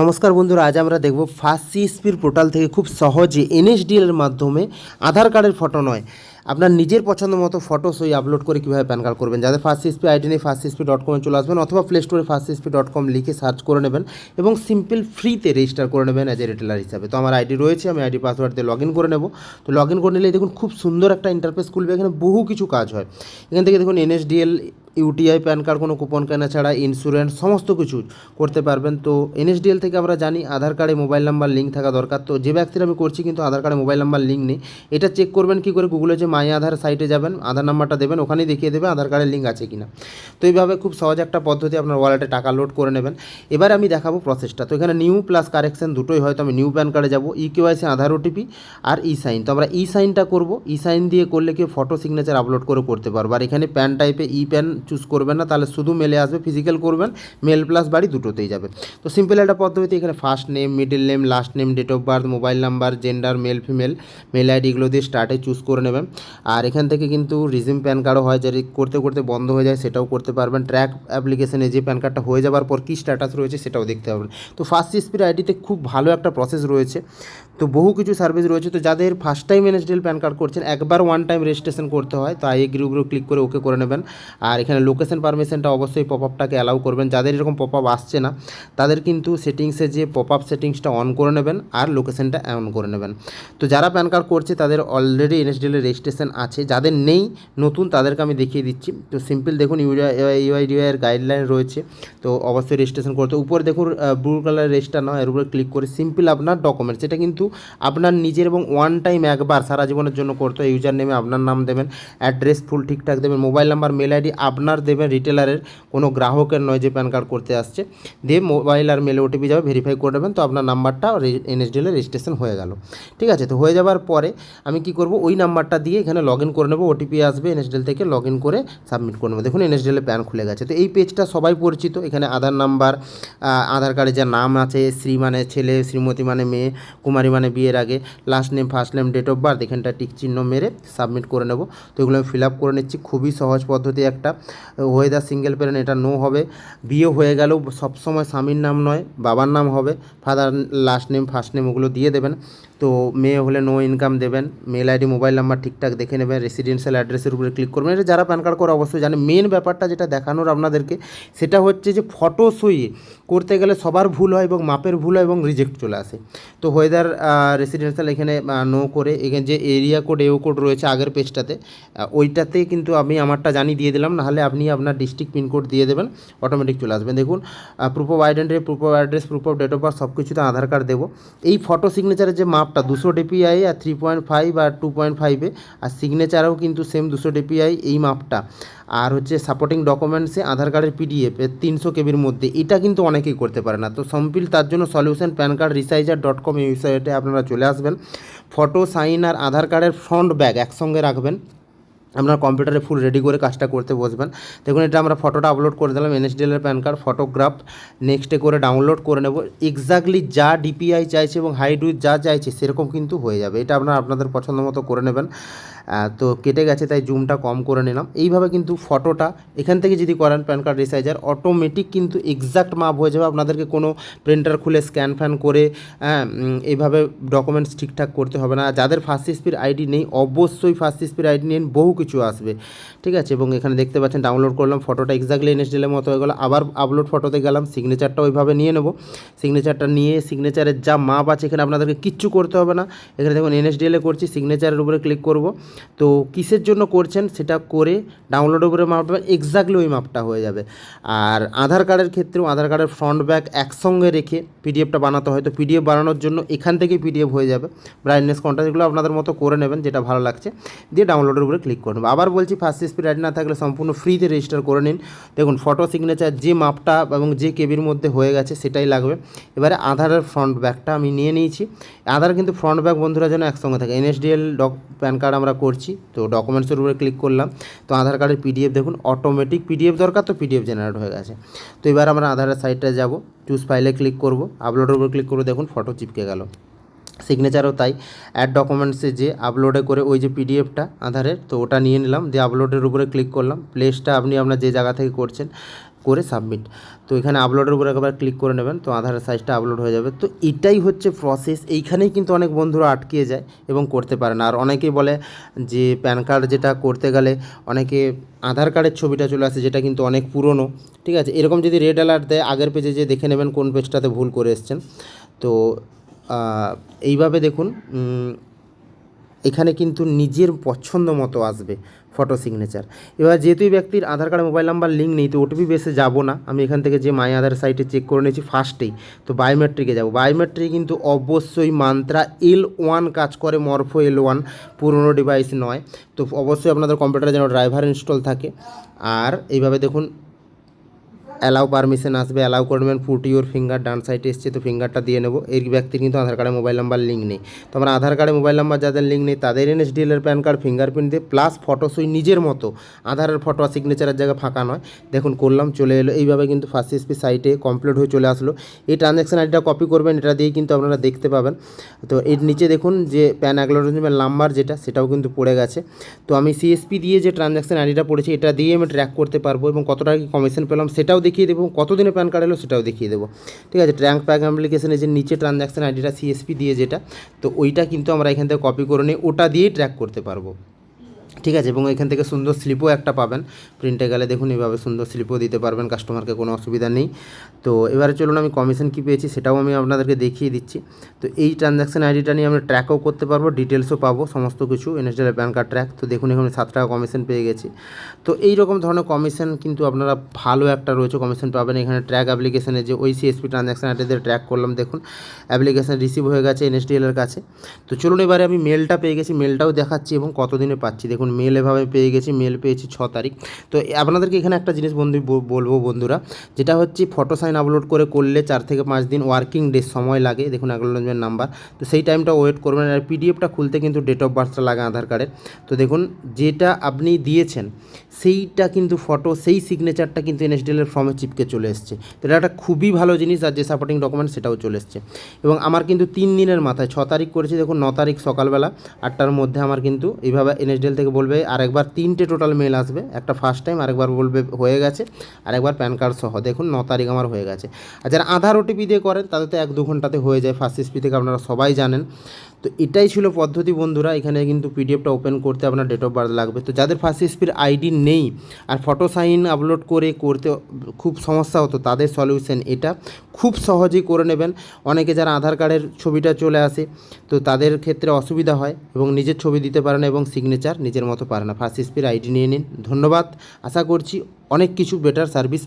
নমস্কার বন্ধুরা, আজ আমরা দেখব ফার্স্ট সিএসপির পোর্টাল থেকে খুব সহজে এনএসডিএল এর মাধ্যমে আধার কার্ডের ফটো নয়। আপনার নিজের পছন্দ মতো ফটো সই আপলোড করে কীভাবে প্যান কার্ড করবেন? যাদের ফার্স্ট সিএসপি আইডি নেই ফার্স্ট সিএসপি ডট কমে চলে আসবেন অথবা প্লে স্টোরে ফার্স্ট সিএসপি ডট কম লিখে সার্চ করে নেবেন এবং সিম্পল ফ্রিতে রেজিস্টার করে নেবেন অ্যাজ এ রিটেলার হিসাবে। তো আমার আইডি রয়েছে, আমি আইডি পাসওয়ার্ড দিয়ে লগ ইন করে নেব। তো লগ ইন করে নিলে দেখুন খুব সুন্দর একটা ইন্টারফেস খুলবে, এখানে বহু কিছু কাজ হয়। এখান থেকে দেখুন এনএসডিএল ইউটিআই প্যান কার্ড, কোনো কুপন কেনা ছাড়া ইন্স্যুরেন্স সমস্ত কিছু করতে পারবেন। তো এনএসডিএল থেকে আমরা জানি আধার কার্ডে মোবাইল নাম্বার লিঙ্ক থাকা দরকার। তো যে ব্যক্তির আমি করছি কিন্তু আধার কার্ডে মোবাইল নাম্বার লিঙ্ক নেই, এটা চেক করবেন, কি করে গুগলে যে মাই আধার সাইটে যাবেন আধার নাম্বারটা দেবেন, ওখানেই দেখিয়ে দেবে আধার কার্ডের লিঙ্ক আছে কিনা। তো এইভাবে খুব সহজ একটা পদ্ধতি আপনার ওয়ালেটে টাকা লোড করে নেবেন। এবার আমি দেখাবো প্রসেসটা তো এখানে নিউ প্লাস কারেকশন দুটোই হয়তো আমি নিউ প্যান কার্ডে যাব ই কেওয়াইসি আধার ওটিপি আর ই সাইন তো আমরা ই সাইনটা করব ই সাইন দিয়ে করলে কি ফটো সিগনেচার আপলোড করে করতে পারব। আর এখানে প্যান টাইপে ই প্যান চুজ করবেন না, তাহলে শুধু মেলে আসবে ফিজিক্যাল করবেন মেল প্লাস বাড়ি দুটোতেই যাবে। তো সিম্পল একটা পদ্ধতি এখানে first name middle name last name date of birth mobile number gender male female mail ID এগুলো দিয়ে স্টার্টে চুজ করে নেবেন। আর এখান থেকে কিন্তু রিজিম প্যান কার্ডও হয়, যদি করতে করতে বন্ধ হয়ে যায়, সেটাও করতে পারবেন। ট্র্যাক অ্যাপ্লিকেশনে যে প্যান কার্ডটা হয়ে যাওয়ার পর কী স্ট্যাটাস রয়েছে, সেটাও দেখতে পারবেন। তো ফার্স্ট সিএসপির আইডিতে খুব ভালো একটা প্রসেস রয়েছে। তো বহু কিছু সার্ভিস রয়েছে। তো যাদের first time NSDL PAN card করছেন, একবার ওয়ান টাইম রেজিস্ট্রেশন করতে হয়, তো আই এগ্রি উপরে ক্লিক করে ওকে করে নেবেন। আর এখানে লোকেশন পারমিশনটা অবশ্যই পপ আপটাকে অ্যালাউ করবেন। যাদের এরকম পপ আপ আসছে না, তাদের কিন্তু সেটিংসে যে পপ আপ সেটিংসটা অন করে নেবেন আর লোকেশনটা অন করে নেবেন। তো যারা প্যান কার্ড করছে, তাদের অলরেডি এনএসডিএল রেজিস্ট্রেশন আছে। যাদের নেই, নতুন, তাদেরকে আমি দেখিয়ে দিচ্ছি। তো সিম্পল দেখুন ইউআইডিআই এর গাইডলাইন রয়েছে। তো অবশ্যই রেজিস্ট্রেশন করতে উপরে দেখুন ব্লু কালার রেজিস্টার নয়, এর উপরে ক্লিক করে সিম্পল আপনার ডকুমেন্টস এটা কিন্তু আপনার নিজের এবং ওয়ান টাইম একবার সারা জীবনের জন্য করতে হয় ইউজার নেমে আপনার নাম দেবেন অ্যাড্রেস ফুল ঠিকঠাক দেবেন মোবাইল নাম্বার মেল আইডি আপনার দেবেন রিটেলারের কোনো গ্রাহকের নয় যে প্যান কার্ড করতে আসছে, দিয়ে মোবাইল আর মেলে ওটিপি যাবে ভেরিফাই করে নেবেন, তো আপনার নাম্বারটা এনএসডিএল রেজিস্ট্রেশন হয়ে গেল। ঠিক আছে, তো হয়ে যাওয়ার পরে আমি কি করব, ওই নাম্বারটা দিয়ে এখানে লগ ইন করে নেব ওটিপি আসবে এনএসডিএল থেকে লগ ইন করে সাবমিট করে নেব। দেখুন এনএসডিএল প্যান খুলে গেছে, তো এই পেজটা সবাই পরিচিত, এখানে আধার নাম্বার আধার কার্ডে যা নাম আছে, শ্রী মানে ছেলে, শ্রীমতী মানে মেয়ে, কুমারী মানে বিয়ের আগে last name first name date of birth এখানটা টিক চিহ্ন মেরে সাবমিট করে নেব। তো এগুলো আমি ফিল আপ করে নিচ্ছি। খুবই সহজ পদ্ধতি একটা। ওয়েদার সিঙ্গেল প্যারেন্ট এটা নো হবে। বিয়ে হয়ে গেলেও সবসময় স্বামীর নাম নয়, বাবার নাম হবে। Father last name first name ওগুলো দিয়ে দেবেন। তো মেয়ে হলে নো ইনকাম দেবেন। মেল আইডি মোবাইল নাম্বার ঠিকঠাক দেখে নেবেন। রেসিডেন্সিয়াল অ্যাড্রেসের উপরে ক্লিক করবেন। এটা যারা প্যান কার্ড করে অবশ্যই জানে। মেন ব্যাপারটা যেটা দেখানোর আপনাদেরকে, সেটা হচ্ছে যে ফটো সই করতে গেলে সবার ভুল হয় এবং মাপের ভুল হয় এবং রিজেক্ট চলে আসে। তো ওয়েদার রেসিডেন্সিয়াল এখানে নো করে এখানে যে এরিয়া কোড এও কোড রয়েছে আগের পেজটাতে ওইটাতে কিন্তু আমি আমারটা জানি দিয়ে দিলাম, নাহলে আপনি আপনার ডিস্ট্রিক্ট পিনকোড দিয়ে দেবেন অটোমেটিক চলে আসবেন দেখুন proof of identity proof of address proof of date of birth সব কিছুতে আধার কার্ড দেবো। এই ফটো সিগনেচারের যে মাপটা, দুশো ডিপিআই আর থ্রি পয়েন্ট ফাইভ আর টু পয়েন্ট ফাইভে আর সিগনেচারেও কিন্তু সেম দুশো ডিপিআই এই মাপটা। আর হচ্ছে সাপোর্টিং ডকুমেন্টসে আধার কার্ডের পিডিএফ তিনশো কেবির মধ্যে, এটা কিন্তু অনেকেই করতে পারে না। তো সম্পিল তার জন্য solution PAN card resizer dot com এই ওয়েবসাইটে আপনারা চলে আসবেন। ফটো সাইন আর আধার কার্ডের ফ্রন্ট ব্যাগ একসঙ্গে রাখবেন। আপনার কম্পিউটারে ফুল রেডি করে কাজটা করতে বসবেন। দেখুন, এটা আমরা ফটোটা আপলোড করে দিলাম এনএসডিএলের প্যান কার্ড ফটোগ্রাফ নেক্সটে করে ডাউনলোড করে নেব। এক্স্যাক্টলি যা ডিপিআই চাইছে এবং হাইড উইথ যা চাইছে, সেরকম কিন্তু হয়ে যাবে। এটা আপনারা আপনাদের পছন্দ মতো করে নেবেন। তো কেটে গেছে, তাই জুমটা কম করে নিলাম। এইভাবে কিন্তু ফটোটা এখান থেকে যদি করেন প্যান কার্ড রিসাইজার অটোমেটিক কিন্তু এক্সাক্ট মাপ হয়ে যাবে। আপনাদেরকে কোনো প্রিন্টার খুলে স্ক্যান ফ্যান করে হ্যাঁ এইভাবে ডকুমেন্টস ঠিকঠাক করতে হবে না। যাদের ফার্স্ট স্পিড আইডি নেই, অবশ্যই ফার্স্ট স্পিড আইডি নিন, বহু কিছু আসবে। ঠিক আছে? এবং এখানে দেখতে পাচ্ছেন ডাউনলোড করলাম ফটোটা এক্স্যাক্টলি এনএসডিএলের মতো হয়ে গেলো। আবার আপলোড ফটোতে গেলাম সিগনেচারটা ওইভাবে নিয়ে নেব। সিগনেচারটা নিয়ে সিগনেচারের যা মাপ আছে এখানে আপনাদেরকে কিচ্ছু করতে হবে না। এখানে দেখুন এনএসডিএলে করছি সিগনেচারের উপরে ক্লিক করব। তো কিসের জন্য করছেন সেটা করে ডাউনলোড করে মাপটা এক্স্যাক্টলি ওই মাপটা হয়ে যাবে। আর আধার কার্ডের ক্ষেত্রেও আধার কার্ডের ফ্রন্ট ব্যাক একসঙ্গে রেখে পিডিএফটা বানাতে হয়। তো পিডিএফ বানানোর জন্য এখান থেকেই পিডিএফ হয়ে যাবে। ব্রাইটনেস কন্ট্রাস্ট এগুলো আপনাদের মতো করে নেবেন, যেটা ভালো লাগছে। দিয়ে ডাউনলোডের উপরে ক্লিক করবেন আবার বলছি ফার্স্ট স্পিড আইডি না থাকলে সম্পূর্ণ ফ্রিতে রেজিস্টার করে নিন। দেখুন ফটো সিগনেচার যে মাপটা এবং যে কেবির মধ্যে হয়ে গেছে সেটাই লাগবে। এবারে আধারের ফ্রন্ট ব্যাকটা আমি নিয়ে নিয়েছি। আধার কিন্তু ফ্রন্ট ব্যাক বন্ধুরা যেন একসঙ্গে থাকে। এনএসডিএল ডক প্যান কার্ড আমরা করছি। তো ডকুমেন্টসের উপরে ক্লিক করলাম। তো আধার কার্ডের পিডিএফ দেখুন অটোমেটিক পিডিএফ দরকার তো পিডিএফ জেনারেট হয়ে গেছে। তো এবার আমরা আধারের সাইটটা যাব চুজ ফাইলে ক্লিক করব আপলোডের উপর ক্লিক করব দেখুন ফটো চিপকে গেল। সিগনেচারও তাই। অ্যাড ডকুমেন্টসে যে আপলোডে করে ওই যে পিডিএফটা আধারের, তো ওটা নিয়ে নিলাম। দিয়ে আপলোডের উপরে ক্লিক করলাম। প্লেসটা আপনি আপনার যে জায়গা থেকে করছেন করে সাবমিট তো এখানে আপলোডের উপর একবার ক্লিক করে নেবেন, তো আধারের সাইজটা আপলোড হয়ে যাবে। তো এটাই হচ্ছে প্রসেস এইখানেই কিন্তু অনেক বন্ধুরা আটকে যায় এবং করতে পারে না। আর অনেকেই বলে যে প্যান কার্ড যেটা করতে গেলে অনেকে আধার কার্ডের ছবিটা চলে আসে যেটা কিন্তু অনেক পুরনো। ঠিক আছে? এরকম যদি রেড অ্যালার্ট দেয়, আগের পেজে যে দেখে নেবেন কোন পেজটাতে ভুল করে এসছেন। তো এইভাবে দেখুন এখানে কিন্তু নিজের পছন্দ মতো আসবে। ফটো সিগনেচার এবার যেহেতু ব্যক্তির Aadhaar card mobile number link নেই, তো ওটিপি বেসে যাব না। আমি এখান থেকে যে মাই আধার সাইটে চেক করে নিয়েছি ফার্স্টেই তো বায়োমেট্রিকে যাব। বায়োমেট্রিক কিন্তু অবশ্যই মান্ত্রা এল ওয়ান কাজ করে মরফো এল ওয়ান পুরনো ডিভাইস নয়। তো অবশ্যই আপনাদের কম্পিউটারে যেন ড্রাইভার ইনস্টল থাকে। আর এইভাবে দেখুন অ্যালাউ পারমিশন আসবে অ্যালাউ করবেন ফুট ইউর ফিঙ্গার ডান সাইডে এসছে, তো ফিঙ্গারটা দিয়ে নেব। এই ব্যক্তির কিন্তু আধার কার্ডে মোবাইল নাম্বার লিঙ্ক নেই। তো আমরা আধার কার্ডে মোবাইল নাম্বার যাদের লিঙ্ক নেই, তাদের এনএসডিএল এর প্যান কার্ড ফিঙ্গারপ্রিন্ট দিয়ে প্লাস ফটোসই নিজের মতো। আধারের ফটো আর সিগনেচারের জায়গায় ফাঁকা নয়। দেখুন, করলাম, চলে এলো। এইভাবে কিন্তু ফার্স্ট এসপি সাইটে কমপ্লিট হয়ে চলে আসলো। এই ট্রানজ্যাকশন আইডিটা কপি করবেন, এটা দিয়েই কিন্তু আপনারা দেখতে পাবেন। তো এর নিচে দেখুন যে প্যান অ্যাকনোলজমেন্ট নাম্বার যেটা, সেটাও কিন্তু পড়ে গেছে। তো আমি সিএসপি দিয়ে যে ট্রানজ্যাকশন আইডিটা পড়েছি, এটা দিয়ে আমি ট্র্যাক করতে পারব এবং কত টাকা কমিশন পেলাম, সেটাও দেখিয়ে দেবো কতদিনে প্যান কার্ড এলো সেটাও দেখিয়ে দেবো। ঠিক আছে, ট্র্যাঙ্ক প্যাক অ্যাপ্লিকেশনে যে নিচে ট্রানজ্যাকশন আইডিটা সিএসপি দিয়ে যেটা, তো ওইটা কিন্তু আমরা এখান থেকে কপি করে নিই ওটা দিয়েই ট্র্যাক করতে পারব। ঠিক আছে, এবং এখান থেকে সুন্দর স্লিপও একটা পাবেন। প্রিন্টে গেলে দেখুন এভাবে সুন্দর স্লিপও দিতে পারবেন কাস্টমারকে কোনো অসুবিধা নেই। তো এবারে চলুন আমি কমিশন কী পেয়েছি সেটাও আমি আপনাদেরকে দেখিয়ে দিচ্ছি। তো এই ট্রানজ্যাকশন আইডিটা নিয়ে আমরা ট্র্যাকও করতে পারব ডিটেলসও পাবো, সমস্ত কিছু এনএসডিএল প্যান কার্ড ট্র্যাক তো দেখুন এখানে সাত টাকা কমিশন পেয়ে গেছি। তো এই রকম ধরনের কমিশন কিন্তু আপনারা ভালো একটা রয়েছে কমিশন পাবেন। এখানে ট্র্যাক অ্যাপ্লিকেশনে যে ওই সিএসপি ট্রানজ্যাকশন আইডিতে ট্র্যাক করলাম, দেখুন অ্যাপ্লিকেশন রিসিভ হয়ে গেছে এনএসডিএল এর কাছে। তো চলুন এবারে আমি মেলটা পেয়ে গেছি মেলটাও দেখাচ্ছি এবং কতদিনে পাচ্ছি। দেখুন মেল এভাবে পেয়ে গেছি মেল পেয়েছি ছ তারিখ। তো আপনাদেরকে এখানে একটা জিনিস বন্ধু বলব বন্ধুরা, যেটা হচ্ছে ফটো সাইন আপলোড করে করলে চার থেকে পাঁচ দিন ওয়ার্কিং ডে সময় লাগে। দেখুন অ্যাকনোলজমেন্ট নাম্বার তো সেই টাইমটা ওয়েট করবেন। আর পিডিএফটা খুলতে কিন্তু ডেট অফ বার্থটা লাগে আধার কার্ডের তো দেখুন, যেটা আপনি দিয়েছেন, সেইটা কিন্তু ফটো সেই সিগনেচারটা কিন্তু এনএসডিএল এর ফর্মে চিপকে চলে এসছে। তো এটা একটা খুবই ভালো জিনিস, আর যে সাপোর্টিং ডকুমেন্ট সেটাও চলে এসছে। এবং আমার কিন্তু তিন দিনের মাথায়, ছ তারিখ করেছি, দেখুন, ন তারিখ সকালবেলা, আটটার মধ্যে আমার কিন্তু এইভাবে এনএসডিএল থেকে বলবে, আরেকবার তিনটে টোটাল মেল আসবে, একটা ফার্স্ট টাইম আরেকবার বলবে হয়ে গেছে, আরেকবার প্যান কার্ড সহ। দেখুন, ন তারিখ আমার হয়ে গেছে। আর যারা আধার ওটিপি দিয়ে করেন, তাদের তো এক দু ঘন্টাতে হয়ে যায় ফার্স্ট এসপি থেকে, আপনারা সবাই জানেন। তো এটাই ছিল পদ্ধতি বন্ধুরা, এখানে কিন্তু পিডিএফটা ওপেন করতে আপনার ডেট অফ বার্থ লাগবে। তো যাদের ফার্স্ট এসপির আইডি নেই, আর ফটো সাইন আপলোড করে করতে খুব সমস্যা হতো, তাদের সলিউশন এটা। খুব সহজেই করে নেবেন। অনেকে যারা আধার কার্ডের ছবিটা চলে আসে, তো তাদের ক্ষেত্রে অসুবিধা হয় এবং নিজের ছবি দিতে পারেন এবং সিগনেচার নিজের মতো পারে না। ফার্স্ট এসপির আইডি নিয়ে নিন। ধন্যবাদ। আশা করছি অনেক কিছু বেটার সার্ভিস